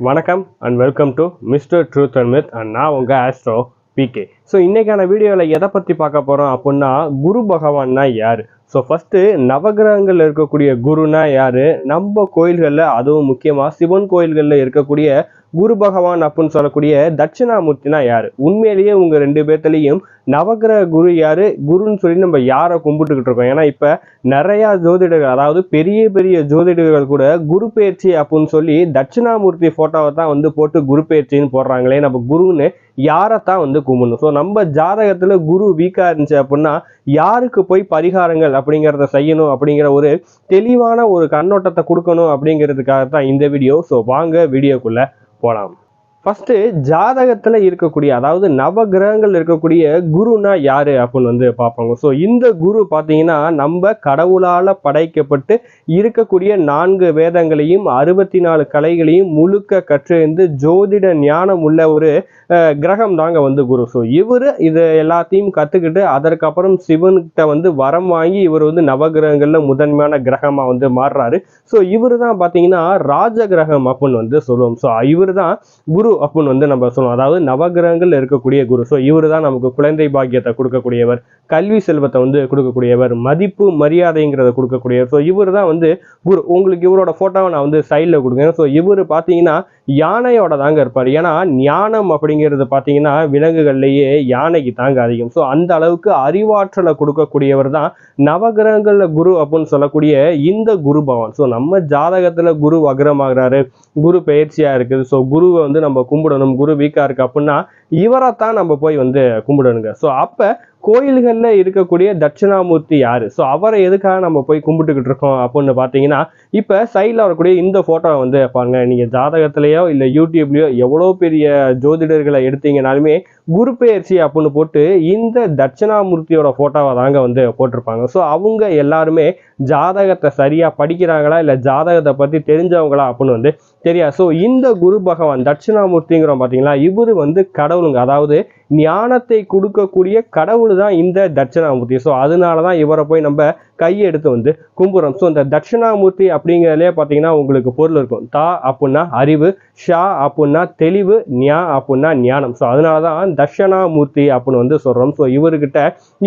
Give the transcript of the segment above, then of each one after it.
வணக்கம் and welcome to mister truth and myth and நான் உங்கள் ஆஸ்ட்ரோ பிகே ஸோ இன்றைக்கான வீடியோவில் எதை பற்றி பார்க்க போகிறோம் அப்படின்னா குரு பகவான்னா யார்? ஸோ ஃபஸ்ட்டு நவகிரகங்களில் இருக்கக்கூடிய குருனா யார்? நம்ம கோயில்களில் அதுவும் முக்கியமாக சிவன் கோயில்களில் இருக்கக்கூடிய குரு பகவான் அப்படின்னு சொல்லக்கூடிய தட்சிணாமூர்த்தினா யார்? உண்மையிலேயே உங்கள் ரெண்டு பேர்த்துலேயும் நவகிரக குரு யாரு? குருன்னு சொல்லி நம்ம யாரை கும்பிட்டுக்கிட்டு இருக்கோம்? ஏன்னா இப்போ நிறையா ஜோதிடர்கள் அதாவது பெரிய பெரிய ஜோதிடர்கள் கூட குரு பயிற்சி அப்படின்னு சொல்லி தட்சிணாமூர்த்தி ஃபோட்டோவை தான் வந்து போட்டு குரு பயிற்சின்னு போடுறாங்களே நம்ம குருன்னு யாரைத்தான் வந்து கும்பிடணும்? ஸோ நம்ம ஜாதகத்தில் குரு வீக்காக இருந்துச்சு அப்படின்னா யாருக்கு போய் பரிகாரங்கள் அப்படிங்கிறத செய்யணும் அப்படிங்கிற ஒரு தெளிவான ஒரு கண்ணோட்டத்தை கொடுக்கணும் அப்படிங்கிறதுக்காக தான் இந்த வீடியோ ஸோ வாங்க வீடியோக்குள்ளே Boram. ஃபஸ்ட்டு ஜாதகத்தில் இருக்கக்கூடிய அதாவது நவ கிரகங்கள் இருக்கக்கூடிய குருனா யாரு அப்படின்னு வந்து பார்ப்பாங்க. ஸோ இந்த குரு பார்த்தீங்கன்னா நம்ம கடவுளால் படைக்கப்பட்டு இருக்கக்கூடிய நான்கு வேதங்களையும் அறுபத்தி நாலு கலைகளையும் முழுக்க கற்றறிந்து ஜோதிட ஞானம் உள்ள ஒரு கிரகம் தாங்க வந்து குரு. ஸோ இவர் இது எல்லாத்தையும் கற்றுக்கிட்டு அதற்கப்புறம் சிவன்கிட்ட வந்து வரம் வாங்கி இவர் வந்து நவகிரகங்களில் முதன்மையான கிரகமாக வந்து மாறுறாரு. ஸோ இவர் தான் பார்த்தீங்கன்னா ராஜ கிரகம் அப்படின்னு வந்து சொல்லுவோம். ஸோ இவர் தான் குரு. அப்படின்னு வந்து நம்ம சொல்லுவோம். அதாவது நவகிரகங்கள் இருக்கக்கூடிய குரு. ஸோ இவர் தான் நமக்கு குழந்தை பாக்கியத்தை கொடுக்கக்கூடியவர். கல்வி செல்வத்தை வந்து கொடுக்கக்கூடியவர். மதிப்பு மரியாதைங்கிறத கொடுக்கக்கூடியவர். ஸோ இவர் தான் வந்து குரு. உங்களுக்கு இவரோட ஃபோட்டோவை நான் வந்து சைடில் கொடுங்க ஸோ இவர் பார்த்தீங்கன்னா யானையோட தாங்க இருப்பார். ஏன்னா ஞானம் அப்படிங்கிறது பார்த்தீங்கன்னா விலங்குகள்லேயே யானைக்கு தாங்க அதிகம். ஸோ அந்த அளவுக்கு அறிவாற்றலை கொடுக்கக்கூடியவர் தான் நவகிரகங்களில் குரு அப்படின்னு சொல்லக்கூடிய இந்த குரு பவன் ஸோ நம்ம ஜாதகத்தில் குரு வக்ரமாகிறாரு. குரு பயிற்சியாக இருக்குது. ஸோ குருவை வந்து நம்ம கும்பிடணும் குரு வீக்காக இருக்கு அப்படின்னா இவரைத்தான் நம்ம போய் வந்து கும்பிடணுங்க. ஸோ அப்போ கோயில்களில் இருக்கக்கூடிய தட்சிணாமூர்த்தி யார்? ஸோ அவரை எதுக்காக நம்ம போய் கும்பிட்டுக்கிட்டு இருக்கோம் அப்படின்னு பார்த்தீங்கன்னா இப்போ சைடில் வரக்கூடிய இந்த ஃபோட்டோவை வந்து பாருங்க. நீங்கள் ஜாதகத்திலேயோ இல்லை யூடியூப்லேயோ எவ்வளோ பெரிய ஜோதிடர்களை எடுத்தீங்கனாலுமே குரு பெயர்ச்சி அப்படின்னு போட்டு இந்த தட்சிணாமூர்த்தியோட ஃபோட்டோவை தாங்க வந்து போட்டிருப்பாங்க. ஸோ அவங்க எல்லாருமே ஜாதகத்தை சரியாக படிக்கிறாங்களா? இல்லை ஜாதகத்தை பற்றி தெரிஞ்சவங்களா அப்படின்னு வந்து தெரியாது. ஸோ இந்த குரு பகவான் தட்சிணாமூர்த்திங்கிறோம் பார்த்தீங்களா இவர் வந்து கடவுளுங்க. அதாவது ஞானத்தை கொடுக்கக்கூடிய கடவுள் தான் இந்த தட்சிணாமூர்த்தி. ஸோ அதனால தான் இவரை போய் நம்ம கையெடுத்து வந்து கும்புறோம். ஸோ இந்த தட்சிணாமூர்த்தி அப்படிங்கிறதுலே பார்த்தீங்கன்னா உங்களுக்கு பொருள் இருக்கும். தா அப்புடின்னா அறிவு ஷா அப்புடின்னா தெளிவு ஞா அப்புடின்னா ஞானம். ஸோ அதனால தான் தட்சிணாமூர்த்தி அப்படின்னு வந்து சொல்கிறோம் ஸோ இவர்கிட்ட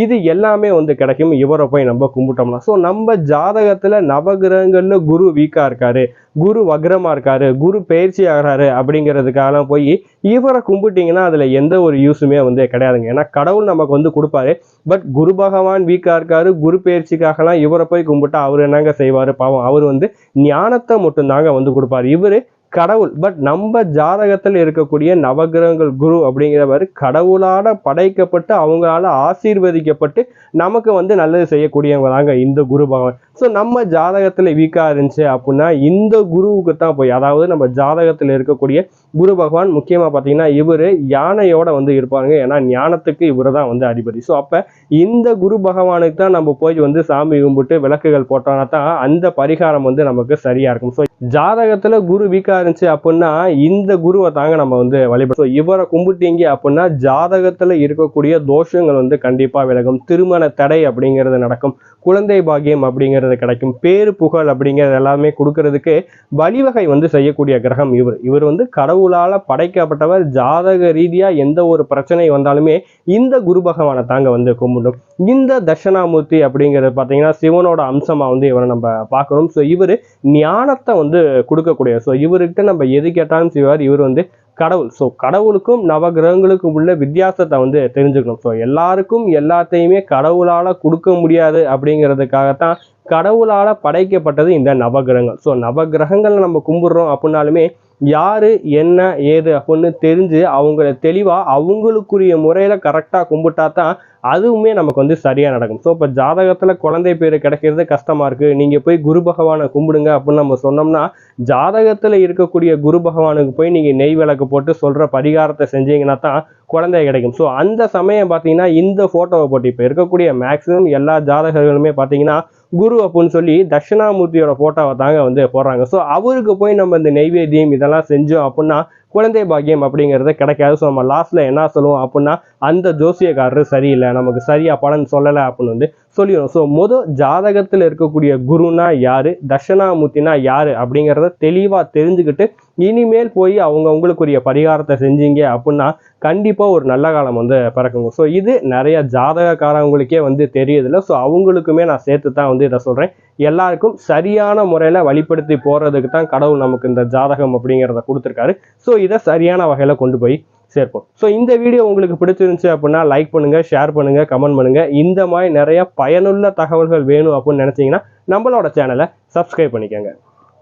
இது எல்லாமே வந்து கிடைக்கும். இவரை போய் நம்ம கும்பிட்டோம்னா. ஸோ நம்ம ஜாதகத்தில் நவகிரகங்களில் குரு வீக்காக இருக்காரு. குரு வக்ரமாக இருக்காரு. குரு பயிற்சி ஆகிறாரு அப்படிங்கிறதுக்காகலாம் போய் இவரை கும்பிட்டீங்கன்னா அதில் எந்த ஒரு யூஸுமே வந்து கிடையாதுங்க. ஏன்னா கடவுள் நமக்கு வந்து கொடுப்பாரு. பட் குரு பகவான் வீக்காக இருக்காரு. குரு பயிற்சிக்காகலாம் இவரை போய் கும்பிட்டா அவர் என்னங்க செய்வார்? பாவம் அவர் வந்து ஞானத்தை மட்டும்தாங்க வந்து கொடுப்பாரு. இவர் கடவுள். பட் நம்ம ஜாதகத்தில் இருக்கக்கூடிய நவகிரகங்கள் குரு அப்படிங்கிறவர் கடவுளால் படைக்கப்பட்டு அவங்களால ஆசீர்வதிக்கப்பட்டு நமக்கு வந்து நல்லது செய்யக்கூடியவங்க தாங்க இந்த குரு பகவான். ஸோ நம்ம ஜாதகத்தில் வீக்காக இருந்துச்சு அப்படின்னா இந்த குருவுக்கு தான் போய் அதாவது நம்ம ஜாதகத்தில் இருக்கக்கூடிய குரு பகவான் முக்கியமாக பார்த்தீங்கன்னா இவர் யானையோட வந்து இருப்பாங்க ஏன்னா ஞானத்துக்கு இவர் தான் வந்து அதிபதி. ஸோ அப்போ இந்த குரு பகவானுக்கு தான் நம்ம போய் வந்து சாமி கும்பிட்டு விளக்குகள் போட்டோம்னா தான் அந்த பரிகாரம் வந்து நமக்கு சரியாக இருக்கும். ஸோ ஜாதகத்தில் குரு வீக்காக இருந்துச்சு அப்படின்னா இந்த குருவை தாங்க நம்ம வந்து வழிபடும் ஸோ இவரை கும்பிட்டீங்க அப்படின்னா ஜாதகத்தில் இருக்கக்கூடிய தோஷங்கள் வந்து கண்டிப்பாக விலகும். திருமண தடை அப்படிங்கிறது நடக்கும். குழந்தை பாகியம் அப்படிங்கிறது கிடைக்கும். பேரு புகழ் அப்படிங்கிறது எல்லாமே கொடுக்கறதுக்கு வழிவகை வந்து செய்யக்கூடிய கிரகம் இவர். இவர் வந்து கடவுளால் படைக்கப்பட்டவர் ஜாதக ரீதியாக எந்த ஒரு பிரச்சனை வந்தாலுமே இந்த குரு பகவானை தாங்க வந்து கும்பிடும். இந்த தட்சணாமூர்த்தி அப்படிங்கிறது பார்த்தீங்கன்னா சிவனோட அம்சமாக வந்து இவரை நம்ம பார்க்கணும். ஸோ இவர் ஞானத்தை வந்து கொடுக்கக்கூடிய ஸோ இவர்கிட்ட நம்ம எது கேட்டாலும் செய்வார். இவர் வந்து கடவுள். ஸோ கடவுளுக்கும் நவகிரகங்களுக்கும் உள்ள வித்தியாசத்தை வந்து தெரிஞ்சுக்கணும். ஸோ எல்லாருக்கும் எல்லாத்தையுமே கடவுளால் கொடுக்க முடியாது அப்படிங்கிறதுக்காகத்தான் கடவுளால் படைக்கப்பட்டது இந்த நவகிரகங்கள். ஸோ நவகிரகங்களை நம்ம கும்பிட்றோம் அப்படின்னாலுமே யார் என்ன ஏது அப்படின்னு தெரிஞ்சு அவங்கள தெளிவாக அவங்களுக்குரிய முறையில் கரெக்டாக கும்பிட்டா தான் அதுவுமே நமக்கு வந்து சரியாக நடக்கும். ஸோ இப்போ ஜாதகத்தில் குழந்தை பேர் கிடைக்கிறது கஷ்டமாக இருக்குது நீங்கள் போய் குரு பகவானை கும்பிடுங்க அப்படின்னு நம்ம சொன்னோம்னா ஜாதகத்தில் இருக்கக்கூடிய குரு பகவானுக்கு போய் நீங்கள் நெய் விளக்கு போட்டு சொல்கிற பரிகாரத்தை செஞ்சீங்கன்னா தான் குழந்தை கிடைக்கும். ஸோ அந்த சமயம் பார்த்தீங்கன்னா இந்த ஃபோட்டோவை போட்டு இப்போ இருக்கக்கூடிய மேக்ஸிமம் எல்லா ஜாதகர்களுமே பார்த்தீங்கன்னா குரு அப்படின்னு சொல்லி தட்சிணாமூர்த்தியோட ஃபோட்டோவை தாங்க வந்து போடுறாங்க. ஸோ அவருக்கு போய் நம்ம இந்த நெய்வேத்தியம் இதெல்லாம் செஞ்சோம் அப்படின்னா குழந்தை பாக்கியம் அப்படிங்கிறது கிடைக்காது. ஸோ நம்ம லாஸ்ட்டில் என்ன சொல்லுவோம் அப்படின்னா அந்த ஜோசியக்காரர் சரியில்லை நமக்கு சரியாக பலன் சொல்லலை அப்படின்னு வந்து சொல்லிடும் ஸோ மொதல் ஜாதகத்தில் இருக்கக்கூடிய குருனா யாரு தட்சணாமூர்த்தினா யாரு அப்படிங்கிறத தெளிவாக தெரிஞ்சுக்கிட்டு இனிமேல் போய் அவங்க உங்களுக்குரிய பரிகாரத்தை செஞ்சீங்க அப்படின்னா கண்டிப்பாக ஒரு நல்ல காலம் வந்து பிறக்குங்க. ஸோ இது நிறைய ஜாதகக்காரவங்களுக்கே வந்து தெரியுதில்ல ஸோ அவங்களுக்குமே நான் சேர்த்து தான் வந்து இதை சொல்கிறேன் எல்லாருக்கும் சரியான முறையில் வழிப்படுத்தி போகிறதுக்கு தான் கடவுள் நமக்கு இந்த ஜாதகம் அப்படிங்கிறத கொடுத்துருக்காரு. ஸோ இதை சரியான வகையில் கொண்டு போய் சேர்ப்போம். ஸோ இந்த வீடியோ உங்களுக்கு பிடிச்சிருந்துச்சு அப்படின்னா லைக் பண்ணுங்க ஷேர் பண்ணுங்க கமெண்ட் பண்ணுங்க. இந்த மாதிரி நிறைய பயனுள்ள தகவல்கள் வேணும் அப்படின்னு நினைச்சீங்கன்னா நம்மளோட சேனலை சப்ஸ்கிரைப் பண்ணிக்கோங்க.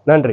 நன்றி.